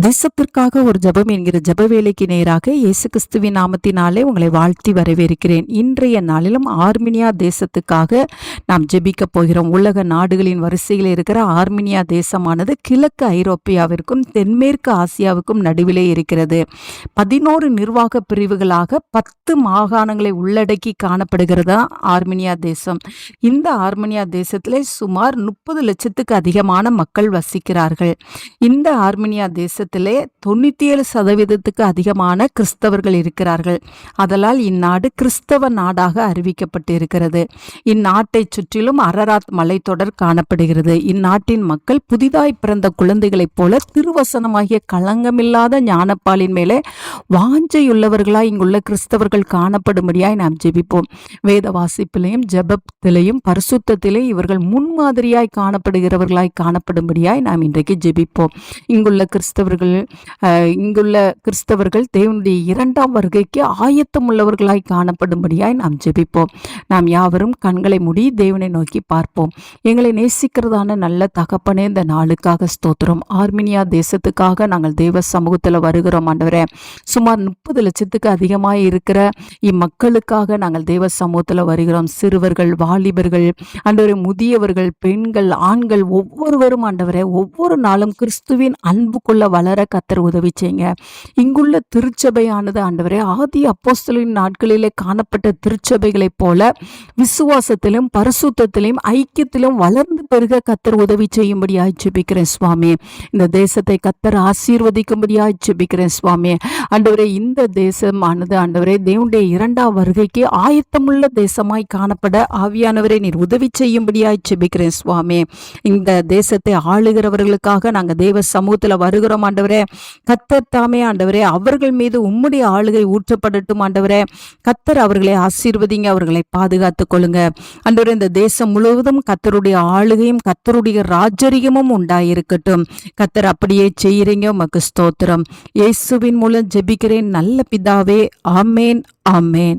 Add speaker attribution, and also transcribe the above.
Speaker 1: தேசத்திற்காக ஒரு ஜெபம் என்கிற ஜப வேலைக்கு நேராக இயேசு கிறிஸ்துவின் நாமத்தினாலே உங்களை வாழ்த்தி வரவேற்கிறேன். இன்றைய நாளிலும் ஆர்மினியா தேசத்துக்காக நாம் ஜெபிக்க போகிறோம். உலக நாடுகளின் வரிசையில் இருக்கிற ஆர்மினியா தேசமானது கிழக்கு ஐரோப்பியாவிற்கும் தென்மேற்கு ஆசியாவுக்கும் நடுவிலே இருக்கிறது. பதினோரு நிர்வாக பிரிவுகளாக பத்து மாகாணங்களை உள்ளடக்கி காணப்படுகிறது ஆர்மினியா தேசம். இந்த ஆர்மினியா தேசத்திலே சுமார் முப்பது லட்சத்துக்கு அதிகமான மக்கள் வசிக்கிறார்கள். இந்த ஆர்மினியா தேசத்திலே தொண்ணூற்றி ஏழு சதவீதத்துக்கு அதிகமான கிறிஸ்தவர்கள் இருக்கிறார்கள். அதலால் இந்நாடு கிறிஸ்தவ நாடாக அறிவிக்கப்பட்டு இருக்கிறது இந்நாட்டை சுற்றிலும் அரராத் மலைத்தொடர் காணப்படுகிறது. இந்நாட்டின் மக்கள் புதிதாய் பிறந்த குழந்தைகளைப் போல திருவசனமாகிய களங்கமில்லாத ஞானப்பாலின் மேலே வாஞ்சையுள்ளவர்களாய் இங்குள்ள கிறிஸ்தவர்கள் காணப்படும்படியாய் நாம் ஜெபிப்போம். வேத வாசிப்பிலையும் ஜபத்திலையும் பரிசுத்தத்திலே இவர்கள் முன்மாதிரியாய் காணப்படுகிறவர்களாய் காணப்படும்படியாய் நாம் இன்றைக்கு ஜெபிப்போம். இங்குள்ள கிறிஸ்தவர்கள் அஹ், இங்குள்ள கிறிஸ்தவர்கள் தேவனுடைய இரண்டாம் வருகைக்கு ஆயத்தம் உள்ளவர்களாய் காணப்படும்படியாய் நாம் ஜெபிப்போம். நாம் யாவரும் கண்களை மூடி தேவனை நோக்கி பார்ப்போம். எங்களை நேசிக்கிறதான நல்ல தகப்பனே இந்த நாளுக்காக ஸ்தோத்திரம். ஆர்மினியா தேசத்துக்காக நாங்கள் தேவ சமூகத்தில் வருகிறோம் ஆண்டவரே. சுமார் முப்பது லட்சத்துக்கு அதிகமாக இருக்கிற இம்மக்களுக்காக நாங்கள் தேவ சமூகத்தில் வருகிறோம். சிறுவர்கள் வாலிபர்கள் ஆண்டவரே முதியவர்கள் பெண்கள் ஆண்கள் ஒவ்வொருவரும் ஆண்டவரே ஒவ்வொரு நாளும் கிறிஸ்துவின் அன்புக்குள்ள வளர கத்தர் உதவி செய்யுங்க இங்குள்ள திருச்சபையானது ஆண்டவரே ஆதி அப்போஸ்தலின் நாட்களிலே காணப்பட்ட திருச்சபைகளைப் போல விசுவாசத்திலும் பரிசுத்தத்திலும் ஐக்கியத்திலும் வளர்ந்து பெருக கத்தர் உதவி செய்யும்படியாய் ஜெபிக்கிறேன் சுவாமி. இந்த தேசத்தை கத்தர் ஆசீர்வதிக்கும்படி ஜெபிக்கிறேன் சுவாமி. ஆண்டவரே இந்த தேசமானது ஆண்டவரே தேவனுடைய இரண்டாம் வருகைக்கு ஆயத்தமுள்ள தேசமாய் காணப்பட ஆவியானவரை நீர் உதவி செய்யும்படியாய் ஜெபிக்கிறேன் சுவாமி. இந்த தேசத்தை ஆளுகிறவர்களுக்காக நாங்கள் தேவ சமூகத்தில் வருகிறோம் ஆண்டவரே. கத்தர் தாமே ஆண்டவரே. அவர்கள் மீது உம்முடைய ஆளுகை ஊற்றப்படட்டும் ஆண்டவரே. கத்தர் அவர்களை ஆசீர்வதிங்க அவர்களை பாதுகாத்துக் கொள்ளுங்க. ஆண்டவரே இந்த தேசம் முழுவதும் கத்தருடைய ஆளுகையும் கத்தருடைய ராஜரிகமும் உண்டாயிருக்கட்டும். கத்தர் அப்படியே செய்கிறீங்க உமக்கு ஸ்தோத்திரம். இயேசுவின் மூலம் ஜெபிக்கிறேன். நல்ல பிதாவே ஆமேன் ஆமேன்.